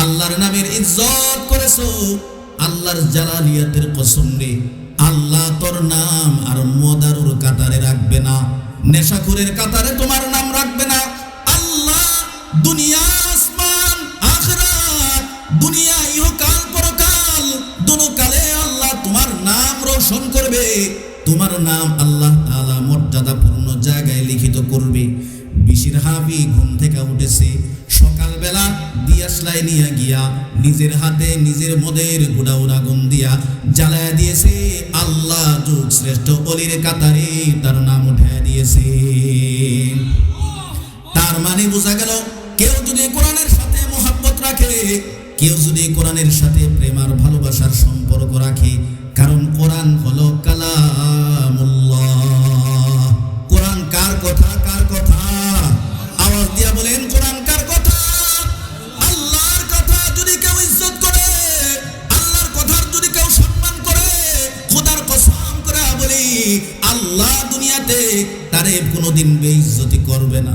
আল্লাহর নামের ইজ্জত করেছ। আল্লাহর জালালিয়াতের কসম রে। আল্লাহ তোর নাম আর মদারুর কাতারে রাখবে না। নেশাখুরের কাতারে তোমার নাম রাখবে না। আল্লাহ দুনিয়া, আসমান, আখরাত, দুনিয়া ইহকাল পরকাল, দুনো কালে আল্লাহ তোমার নাম রোশন করবে। তোমার নাম আল্লাহ তাআলা মর্যাদাপূর্ণ জায়গায় লিখিত করবে। বিশির হাবি ঘুম থেকে উঠেছে। সকালবেলা দিয়াশলাই নিয়ে গিয়া নিজের হাতে নিজের মদের গুড়াউড়া আগুন দিয়া জ্বালায় দিয়েছে। আল্লাহ যুগ শ্রেষ্ঠ অলির কাতারে তার নাম উঠায় দিয়েছে। তার মানে বোঝা গেল, কেউ যদি কোরআনের সাথে মোহাব্বত রাখে, কেউ যদি কোরআনের সাথে প্রেম আর ভালোবাসার সম্পর্ক রাখে, কারণ কোরআন হলো কালামুল্লাহ। কোরআন কার কথা? খোদার কসম করে বলি আল্লাহ দুনিয়াতে তারে কোনোদিন বেইজ্জতি করবে না।